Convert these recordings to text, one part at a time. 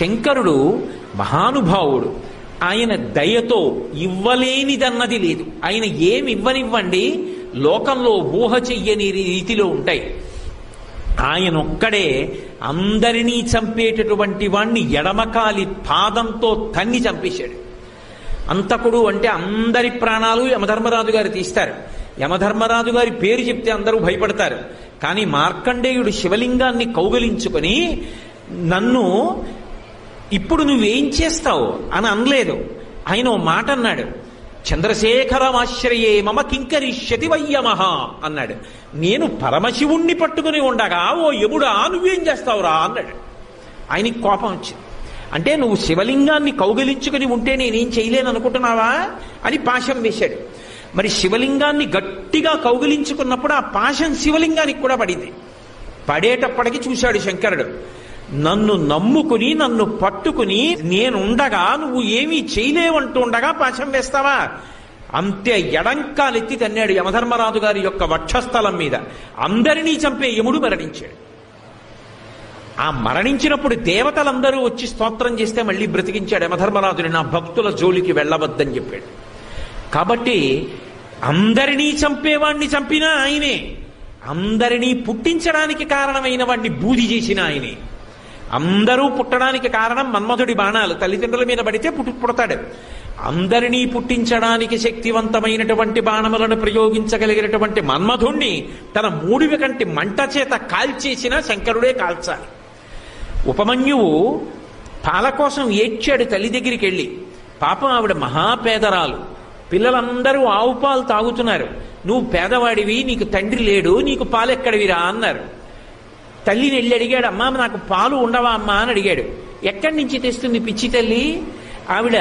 శంకరుడు మహానుభావుడు. ఆయన దయతో ఇవ్వలేనిదన్నది లేదు. ఆయన ఏమి ఇవ్వనివ్వండి లోకంలో ఊహ చెయ్యని రీతిలో ఉంటాయి. ఆయన ఒక్కడే అందరినీ చంపేటటువంటి వాణ్ణి ఎడమకాలి పాదంతో తన్ని చంపేశాడు. అంతకుడు అంటే అందరి ప్రాణాలు యమధర్మరాజు గారు తీస్తారు. యమధర్మరాజు గారి పేరు చెప్తే అందరూ భయపడతారు. కానీ మార్కండేయుడు శివలింగాన్ని కౌగలించుకొని నన్ను ఇప్పుడు నువ్వేం చేస్తావు అని అనలేదు. ఆయన ఓ మాట అన్నాడు. చంద్రశేఖరమాశ్రయే మమ కింకరిష్యతి వయ్యమహ అన్నాడు. నేను పరమశివుణ్ణి పట్టుకుని ఉండగా ఓ యముడా నువ్వేం చేస్తావురా అన్నాడు. ఆయనకి కోపం వచ్చింది. అంటే నువ్వు శివలింగాన్ని కౌగిలించుకుని ఉంటే నేనేం చేయలేను అనుకుంటున్నావా అని పాశం వేశాడు. మరి శివలింగాన్ని గట్టిగా కౌగిలించుకున్నప్పుడు ఆ పాశం శివలింగానికి కూడా పడింది. పడేటప్పటికి చూశాడు శంకరుడు. నన్ను నమ్ముకుని నన్ను పట్టుకుని నేనుండగా నువ్వు ఏమీ చేయలేవంటూ ఉండగా పాశం వేస్తావా? అంతే ఎడంకాలెత్తి తన్నాడు యమధర్మరాజు గారి యొక్క వక్షస్థలం మీద. అందరినీ చంపే యముడు మరణించాడు. ఆ మరణించినప్పుడు దేవతలందరూ వచ్చి స్తోత్రం చేస్తే మళ్ళీ బ్రతికించాడు యమధర్మరాజుని. నా భక్తుల జోలికి వెళ్ళవద్దని చెప్పాడు. కాబట్టి అందరినీ చంపేవాణ్ణి చంపినా ఆయనే. అందరినీ పుట్టించడానికి కారణమైన వాడిని బూది చేసిన ఆయనే. అందరూ పుట్టడానికి కారణం మన్మధుడి బాణాలు. తల్లిదండ్రుల మీద పడితే పుట్టి పుడతాడు. అందరినీ పుట్టించడానికి శక్తివంతమైనటువంటి బాణములను ప్రయోగించగలిగినటువంటి మన్మధుణ్ణి తన మూడివి కంటి మంట చేత కాల్చేసిన శంకరుడే కాల్చాలి. ఉపమన్యువు పాల కోసం ఏడ్చాడు తల్లి దగ్గరికి వెళ్ళి. పాపం ఆవిడ మహాపేదరాలు. పిల్లలందరూ ఆవు పాలు తాగుతున్నారు. నువ్వు పేదవాడివి నీకు తండ్రి లేడు నీకు పాలెక్కడివిరా అన్నారు. తల్లిని వెళ్ళి అడిగాడు అమ్మా నాకు పాలు ఉండవా అమ్మా? అని అడిగాడు. ఎక్కడి నుంచి తెస్తుంది పిచ్చి తల్లి? ఆవిడ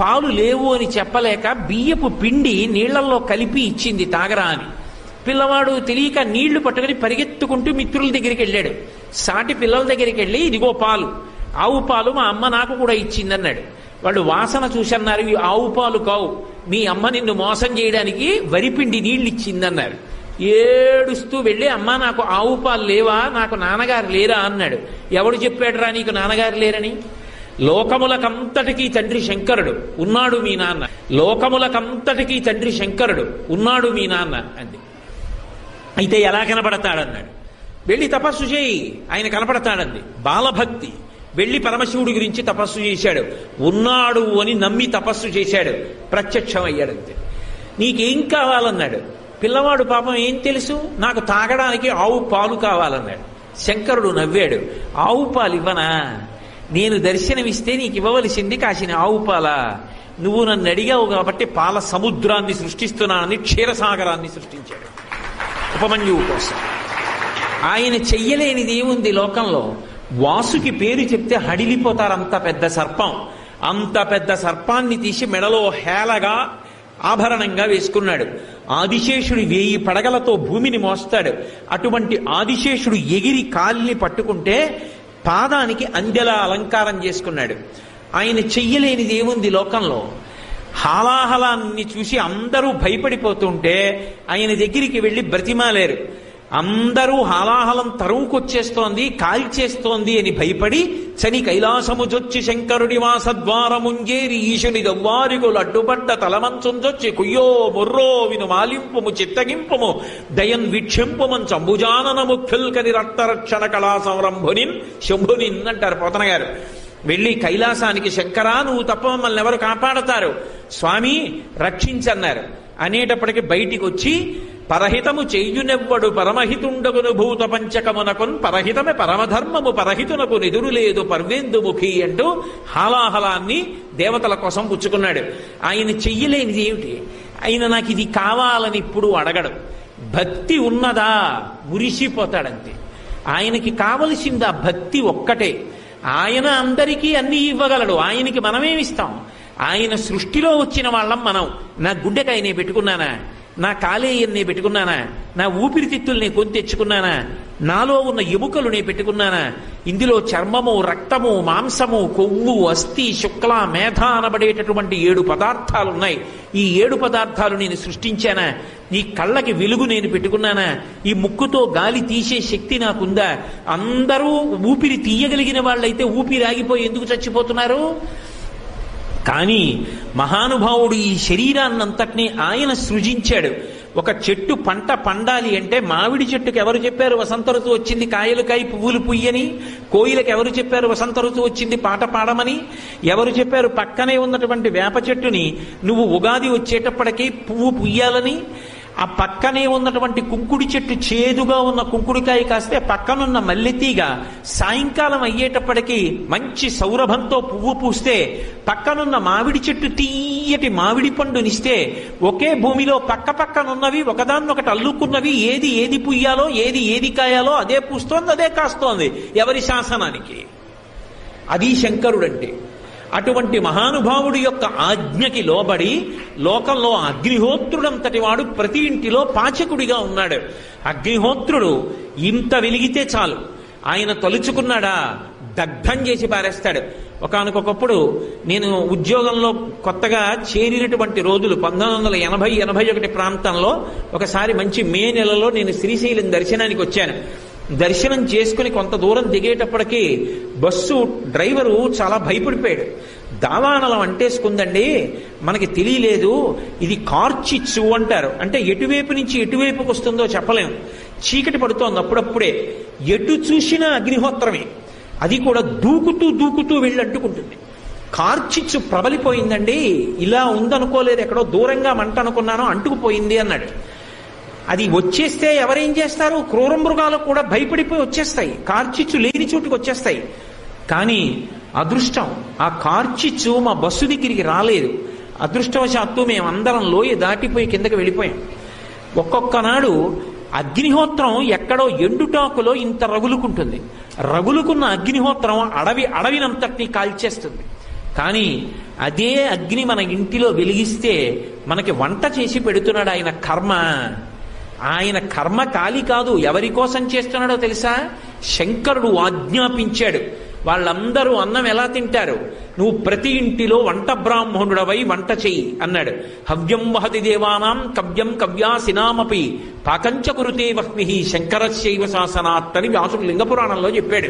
పాలు లేవు అని చెప్పలేక బియ్యపు పిండి నీళ్ళలో కలిపి ఇచ్చింది తాగరా అని. పిల్లవాడు తెలియక నీళ్ళు పట్టుకుని పరిగెత్తుకుంటూ మిత్రుల దగ్గరికి వెళ్ళాడు. సాటి పిల్లల దగ్గరికి వెళ్ళి ఇదిగో పాలు ఆవు పాలు మా అమ్మ నాకు కూడా ఇచ్చిందన్నాడు. వాళ్ళు వాసన చూసన్నారు "ఇవి ఆవు పాలు కావు. మీ అమ్మ నిన్ను మోసం చేయడానికి వరిపిండి నీళ్ళు ఇచ్చిందన్నారు. ఏడుస్తూ వెళ్ళి అమ్మ నాకు ఆవు పాలు లేవా? నాకు నాన్నగారు లేరా? అన్నాడు. ఎవడు చెప్పాడురా నీకు నాన్నగారు లేరని? లోకములకంతటికీ తండ్రి శంకరుడు. ఉన్నాడు మీ నాన్న. లోకములకంతటికీ తండ్రి శంకరుడు. ఉన్నాడు మీ నాన్న. అంది. అయితే ఎలా కనపడతాడన్నాడు? వెళ్ళి తపస్సు చేయి. ఆయన కనపడతాడంది. బాలభక్తి. వెళ్ళి పరమశివుడి గురించి తపస్సు చేశాడు. ఉన్నాడు అని నమ్మి తపస్సు చేశాడు. ప్రత్యక్షం అయ్యాడంతే నీకేం కావాలన్నాడు? పిల్లవాడు పాపం ఏం తెలుసు? నాకు తాగడానికి ఆవు పాలు కావాలన్నాడు. శంకరుడు నవ్వాడు ఆవు పాలు ఇవ్వనా? నేను దర్శనమిస్తే నీకు ఇవ్వవలసింది కాసిన ఆవు పాల? నువ్వు నన్ను అడిగావు కాబట్టి పాల సముద్రాన్ని సృష్టిస్తున్నానని క్షీరసాగరాన్ని సృష్టించాడు. ఉపమన్యువు కోసం. ఆయన చెయ్యలేనిది ఏముంది లోకంలో? వాసుకి పేరు చెప్తే హడిలిపోతారు అంత పెద్ద సర్పం. అంత పెద్ద సర్పాన్ని తీసి మెడలో హేళగా ఆభరణంగా వేసుకున్నాడు. ఆదిశేషుడు వేయి పడగలతో భూమిని మోస్తాడు. అటువంటి ఆదిశేషుడు ఎగిరి కాలిని పట్టుకుంటే పాదానికి అందెలా అలంకారం చేసుకున్నాడు. ఆయన చెయ్యలేనిది ఏముంది లోకంలో? హాలాహలాన్ని చూసి అందరూ భయపడిపోతుంటే ఆయన దగ్గరికి వెళ్ళి బ్రతిమాలేరు. అందరూ హాలాహలం తరువుకొచ్చేస్తోంది కాల్చేస్తోంది అని భయపడి చని కైలాసముజొచ్చి శంకరుడి వాసద్వారముంజేరి ఈశుని దవ్వారిగులు అడ్డుపడ్డ తలమంచుంజొచ్చి కుయ్యో ముర్రో విను మాలింపుము చిత్తగింపుము. దయన్ వీక్షింపుమన్ చంబుజాననము ఫిల్కని రక్తరక్షణ కళా సంరంభునిన్ శంభునిన్ అంటారు పోతన గారు వెళ్ళి కైలాసానికి శంకరా నువ్వు తప్ప మమ్మల్ని ఎవరు కాపాడతారు? స్వామి రక్షించన్నారు. అనేటప్పటికి బయటికి వచ్చి పరహితము చెయ్యునెవ్వడు పరమహితుండగును భూత పంచకమునకున్ పరహితమే పరమధర్మము పరహితునకు నిదురు లేదు పర్వేందుముఖి అంటూ హాలాహలాన్ని దేవతల కోసం పుచ్చుకున్నాడు. ఆయన చెయ్యలేనిది ఏమిటి? ఆయన నాకు ఇది కావాలని ఇప్పుడు అడగడు. భక్తి ఉన్నదా? మురిసిపోతాడంతే. ఆయనకి కావలసింది ఆ భక్తి ఒక్కటే? ఆయన అందరికీ అన్ని ఇవ్వగలడు. ఆయనకి మనమేమిస్తాం ఆయన సృష్టిలో వచ్చిన వాళ్ళం మనం. నా గుండెకాయ పెట్టుకున్నానా? నా కాలేయం నేను పెట్టుకున్నానా? నా ఊపిరితిత్తులు నీ కొని తెచ్చుకున్నానా? నాలో ఉన్న ఎముకలు నే పెట్టుకున్నానా? ఇందులో చర్మము రక్తము మాంసము కొవ్వు అస్థి శుక్ల మేధ అనబడేటటువంటి ఏడు పదార్థాలు ఉన్నాయి ఈ ఏడు పదార్థాలు నేను సృష్టించానా? ఈ కళ్ళకి వెలుగు నేను పెట్టుకున్నానా? ఈ ముక్కుతో గాలి తీసే శక్తి నాకుందా? అందరూ ఊపిరి తీయగలిగిన వాళ్ళైతే ఊపిరి ఆగిపోయి ఎందుకు చచ్చిపోతున్నారు? కానీ మహానుభావుడు ఈ శరీరాన్నంతటినీ ఆయన సృజించాడు. ఒక చెట్టు పంట పండాలి అంటే మామిడి చెట్టుకు ఎవరు చెప్పారు వసంత ఋతువు వచ్చింది కాయలు కాయి పువ్వులు పుయ్యని? కోయిలకు ఎవరు చెప్పారు వసంత ఋతువు వచ్చింది పాట పాడమని? ఎవరు చెప్పారు పక్కనే ఉన్నటువంటి వేప చెట్టుని నువ్వు ఉగాది వచ్చేటప్పటికీ పువ్వు పుయ్యాలని? ఆ పక్కనే ఉన్నటువంటి కుంకుడి చెట్టు చేదుగా ఉన్న కుంకుడికాయ కాస్తే పక్కనున్న మల్లెతీగ సాయంకాలం అయ్యేటప్పటికీ మంచి సౌరభంతో పువ్వు పూస్తే పక్కనున్న మామిడి చెట్టు తీయటి మామిడి పండునిస్తే ఒకే భూమిలో పక్క పక్కనున్నవి ఒకదాన్నొకటి అల్లుకున్నవి ఏది ఏది పుయ్యాలో ఏది ఏది కాయాలో అదే పూస్తోంది అదే కాస్తోంది. ఎవరి శాసనానికి? అది శంకరుడంటే. అటువంటి మహానుభావుడి యొక్క ఆజ్ఞకి లోబడి లోకంలో అగ్నిహోత్రుడంతటి వాడు ప్రతి ఇంటిలో పాచకుడిగా ఉన్నాడు. అగ్నిహోత్రుడు ఇంత వెలిగితే చాలు. ఆయన తలుచుకున్నాడా? దగ్ధం చేసి పారేస్తాడు. ఒకనకొకప్పుడు నేను ఉద్యోగంలో కొత్తగా చేరినటువంటి రోజులు పంతొమ్మిది వందల ఎనభై ఎనభై ఒకటి ప్రాంతంలో ఒకసారి మంచి మే నెలలో నేను శ్రీశైలం దర్శనానికి వచ్చాను. దర్శనం చేసుకుని కొంత దూరం దిగేటప్పటికీ బస్సు డ్రైవరు చాలా భయపడిపోయాడు. దావానలం అంటేసుకుందండి మనకి తెలియలేదు ఇది కార్చిచ్చు అంటారు. అంటే ఎటువైపు నుంచి ఎటువైపుకి వస్తుందో చెప్పలేం. చీకటి పడుతోంది అప్పుడప్పుడే. ఎటు చూసినా అగ్నిహోత్రమే. అది కూడా దూకుతూ దూకుతూ వెళ్ళి అంటుకుంటుంది కార్చిచ్చు ప్రబలిపోయిందండి ఇలా ఉందనుకోలేదు ఎక్కడో దూరంగా మంట అనుకున్నానో అంటుకుపోయింది అన్నాడు. అది వచ్చేస్తే ఎవరేం చేస్తారు? క్రూర మృగాలు కూడా భయపడిపోయి వచ్చేస్తాయి. కార్చిచ్చు లేని చోటుకు వచ్చేస్తాయి. కానీ అదృష్టం ఆ కార్చిచ్చు మా బస్సు దగ్గరికి రాలేదు. అదృష్టవశాత్తు మేమందరం లోయ దాటిపోయి కిందకి వెళ్ళిపోయాం. ఒక్కొక్కనాడు అగ్నిహోత్రం ఎక్కడో ఎండుటాకులో ఇంత రగులుకుంటుంది. రగులుకున్న అగ్నిహోత్రం అడవి అడవినంతటిని కాల్చేస్తుంది. కానీ అదే అగ్ని మన ఇంటిలో వెలిగిస్తే మనకి వంట చేసి పెడుతున్నాడు ఆయన కర్మ. ఆయన కర్మ కాలి కాదు. ఎవరి కోసం చేస్తున్నాడో తెలుసా? శంకరుడు ఆజ్ఞాపించాడు. వాళ్ళందరూ అన్నం ఎలా తింటారు? నువ్వు ప్రతి ఇంటిలో వంట బ్రాహ్మణుడవై వంట చెయ్యి అన్నాడు. హవ్యం వహతి దేవానాం కవ్యం కవ్యాసినామపి పాకంచ కురుతే వహ్మి శంకరశైవ శాసనాత్ అని వ్యాసుడు లింగపురాణంలో చెప్పాడు.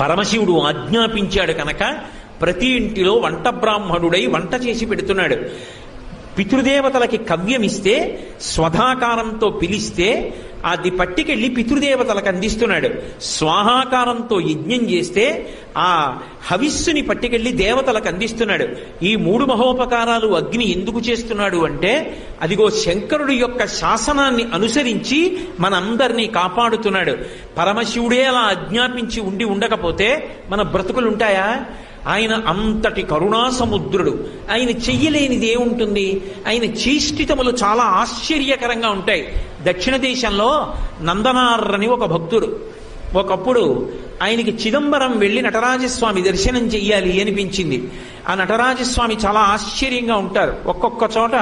పరమశివుడు ఆజ్ఞాపించాడు కనుక ప్రతి ఇంటిలో వంట బ్రాహ్మణుడై వంట చేసి పెడుతున్నాడు. పితృదేవతలకి కవ్యమిస్తే స్వధాకారంతో పిలిస్తే అది పట్టికెళ్ళి పితృదేవతలకు అందిస్తున్నాడు. స్వాహాకారంతో యజ్ఞం చేస్తే ఆ హవిస్సుని పట్టికెళ్ళి దేవతలకు అందిస్తున్నాడు. ఈ మూడు మహోపకారాలు అగ్ని ఎందుకు చేస్తున్నాడు అంటే అదిగో శంకరుడు యొక్క శాసనాన్ని అనుసరించి మనందరినీ కాపాడుతున్నాడు. పరమశివుడే అలా ఆజ్ఞాపించి ఉండి ఉండకపోతే మన బ్రతుకులుంటాయా? ఆయన అంతటి కరుణాసముద్రుడు. ఆయన చెయ్యలేనిది ఏముంటుంది? ఆయన చేష్టితములు చాలా ఆశ్చర్యకరంగా ఉంటాయి. దక్షిణ దేశంలో నందనార్రని ఒక భక్తుడు. ఒకప్పుడు ఆయనకి చిదంబరం వెళ్ళి నటరాజస్వామి దర్శనం చెయ్యాలి అనిపించింది. ఆ నటరాజస్వామి చాలా ఆశ్చర్యంగా ఉంటారు. ఒక్కొక్క చోట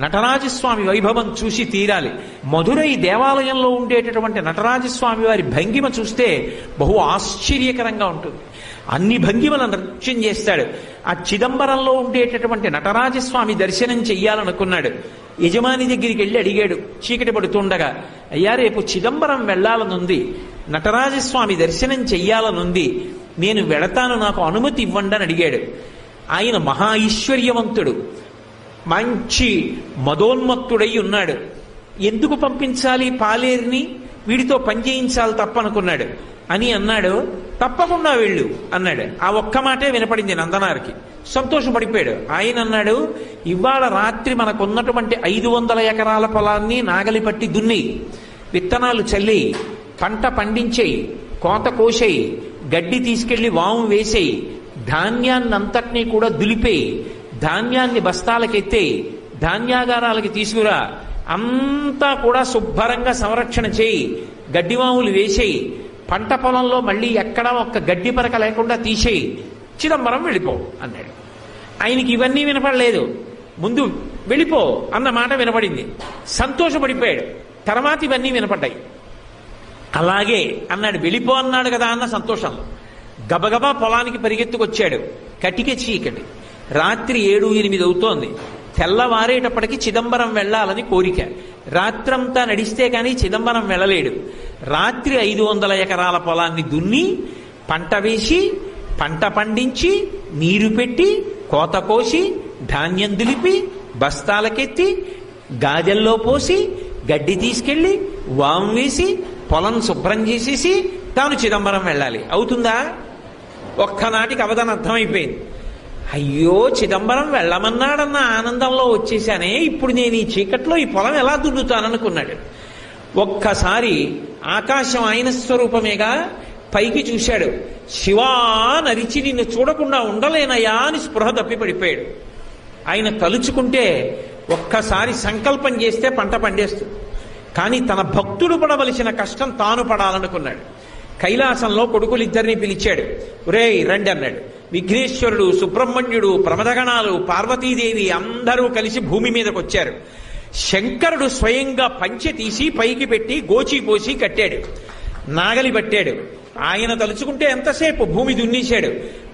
నటరాజస్వామి వైభవం చూసి తీరాలి. మధురై దేవాలయంలో ఉండేటటువంటి నటరాజస్వామి వారి భంగిమ చూస్తే బహు ఆశ్చర్యకరంగా ఉంటుంది. అన్ని భంగిమల నృత్యం చేస్తాడు. ఆ చిదంబరంలో ఉండేటటువంటి నటరాజస్వామి దర్శనం చెయ్యాలనుకున్నాడు. యజమాని దగ్గరికి వెళ్ళి అడిగాడు చీకటి పడుతుండగా అయ్యా రేపు చిదంబరం వెళ్ళాలనుంది నటరాజస్వామి దర్శనం చెయ్యాలనుంది. నేను వెళతాను నాకు అనుమతి ఇవ్వండి అని అడిగాడు. ఆయన మహా ఐశ్వర్యవంతుడు మంచి మదోన్మత్తుడై ఉన్నాడు. ఎందుకు పంపించాలి పాలేరిని? వీడితో పనిచేయించాలి తప్పనుకున్నాడు. అని అన్నాడు తప్పకుండా వెళ్ళు అన్నాడు. ఆ ఒక్క మాటే వినపడింది నందనారికి. సంతోషపడిపోయాడు. ఆయన అన్నాడు ఇవాళ రాత్రి మనకున్నటువంటి ఐదు వందల ఎకరాల పొలాన్ని నాగలి పట్టి దున్ని విత్తనాలు చల్లి పంట పండించేయి కోత కోసేయి గడ్డి తీసుకెళ్ళి వాము వేసేయి ధాన్యాన్నంతటినీ కూడా దులిపేయి ధాన్యాన్ని బస్తాలకెత్తేయి ధాన్యాగారాలకి తీసుకురా అంతా కూడా శుభ్రంగా సంరక్షణ చేయి. గడ్డివాములు వేసేయి. పంట పొలంలో మళ్ళీ ఎక్కడా ఒక్క గడ్డి పరక లేకుండా తీసేయి. చిదంబరం వెళ్ళిపో అన్నాడు. ఆయనకి ఇవన్నీ వినపడలేదు. ముందు వెళ్ళిపో అన్న మాట వినపడింది. సంతోషపడిపోయాడు. తర్వాత ఇవన్నీ వినపడ్డాయి. అలాగే అన్నాడు వెళ్ళిపో అన్నాడు కదా అన్న సంతోషంలో గబగబా పొలానికి పరిగెత్తుకొచ్చాడు. కటిక చీకటి. రాత్రి ఏడు ఎనిమిది అవుతోంది. తెల్లవారేటప్పటికి చిదంబరం వెళ్ళాలని కోరిక. రాత్రంతా నడిస్తే కానీ చిదంబరం వెళ్ళలేడు. రాత్రి ఐదు వందల ఎకరాల పొలాన్ని దున్ని పంట వేసి పంట పండించి నీరు పెట్టి కోత కోసి ధాన్యం దులిపి బస్తాలకెత్తి గాజల్లో పోసి గడ్డి తీసుకెళ్ళి వాము వేసి పొలం శుభ్రం చేసేసి తాను చిదంబరం వెళ్ళాలి. అవుతుందా? ఒక్కనాటికి అవధానం అర్థమైపోయింది. అయ్యో చిదంబరం వెళ్ళమన్నాడన్న ఆనందంలో వచ్చేసానే ఇప్పుడు నేను ఈ చీకట్లో ఈ పొలం ఎలా దున్నుతాననుకున్నాడు. ఒక్కసారి ఆకాశం ఆయన స్వరూపమేగా పైకి చూశాడు. శివా నరిచి నిన్ను చూడకుండా ఉండలేనయా అని స్పృహ తప్పి పడిపోయాడు ఆయన తలుచుకుంటే ఒక్కసారి సంకల్పం చేస్తే పంట పండేస్తుంది. కానీ తన భక్తుడు పడవలసిన కష్టం తాను పడాలనుకున్నాడు. కైలాసంలో కొడుకులిద్దరిని పిలిచాడు. ఒరేయ్ రండి అన్నాడు. విఘ్నేశ్వరుడు సుబ్రహ్మణ్యుడు ప్రమదగణాలు పార్వతీదేవి అందరూ కలిసి భూమి మీదకి వచ్చారు శంకరుడు స్వయంగా పంచె తీసి పైకి పెట్టి గోచి పోసి కట్టాడు. నాగలి పట్టాడు. ఆయన తలుచుకుంటే ఎంతసేపు భూమి దున్నేశాడు.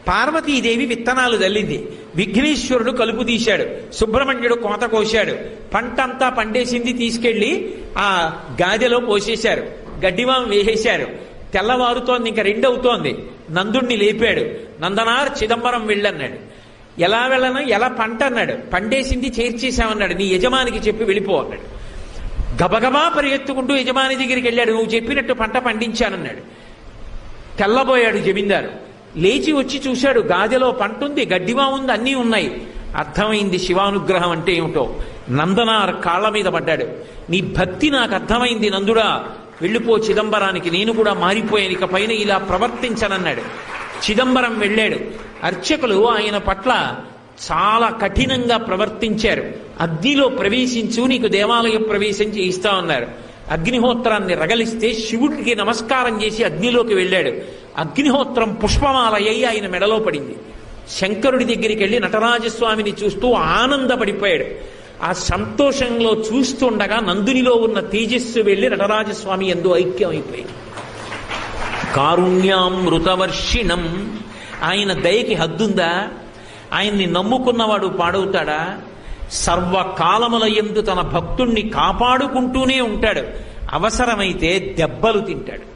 పార్వతీదేవి విత్తనాలు తల్లింది విఘ్నేశ్వరుడు కలుపు తీశాడు. సుబ్రహ్మణ్యుడు కోత కోశాడు. పంట అంతా పండేసింది తీసుకెళ్ళి ఆ గాదెలో పోసేశారు. గడ్డివాం వేసేశారు. తెల్లవారుతోంది ఇంకా రెండవుతోంది. నందుణ్ణి లేపాడు. నందనార్ చిదంబరం వెళ్ళన్నాడు. ఎలా వెళ్ళను? ఎలా పంట అన్నాడు. పండేసింది చేర్చేశామన్నాడు. నీ యజమానికి చెప్పి వెళ్ళిపో అన్నాడు. గబగబా పరిగెత్తుకుంటూ యజమాని దగ్గరికి వెళ్ళాడు. నువ్వు చెప్పినట్టు పంట పండించానన్నాడు. తెల్లబోయాడు జమీందారు. లేచి వచ్చి చూశాడు. గాదెలో పంట ఉంది గడ్డివా ఉంది అన్నీ ఉన్నాయి. అర్థమైంది శివానుగ్రహం అంటే ఏమిటో. నందనార్ కాళ్ళ మీద పడ్డాడు. నీ భక్తి నాకు అర్థమైంది నందుడా. వెళ్ళిపో చిదంబరానికి నేను కూడా మారిపోయాను ఇక పైన ఇలా ప్రవర్తించనన్నాడు. చిదంబరం వెళ్ళాడు. అర్చకులు ఆయన పట్ల చాలా కఠినంగా ప్రవర్తించారు. అగ్నిలో ప్రవేశించు నీకు దేవాలయ ప్రవేశం చేయిస్తా ఉన్నారు అగ్నిహోత్రాన్ని రగలిస్తే శివుడికి నమస్కారం చేసి అగ్నిలోకి వెళ్ళాడు. అగ్నిహోత్రం పుష్పమాలయ్యి ఆయన మెడలో పడింది. శంకరుడి దగ్గరికి వెళ్ళి నటరాజస్వామిని చూస్తూ ఆనందపడిపోయాడు. ఆ సంతోషంలో చూస్తుండగా నందునిలో ఉన్న తేజస్సు వెళ్ళి నటరాజస్వామి ఎందు ఐక్యమైపోయింది కారుణ్యామృతవర్షిణం. ఆయన దయకి హద్దుందా? ఆయన్ని నమ్ముకున్నవాడు పాడవుతాడా? సర్వకాలముల ఎందు తన భక్తుణ్ణి కాపాడుకుంటూనే ఉంటాడు. అవసరమైతే దెబ్బలు తింటాడు.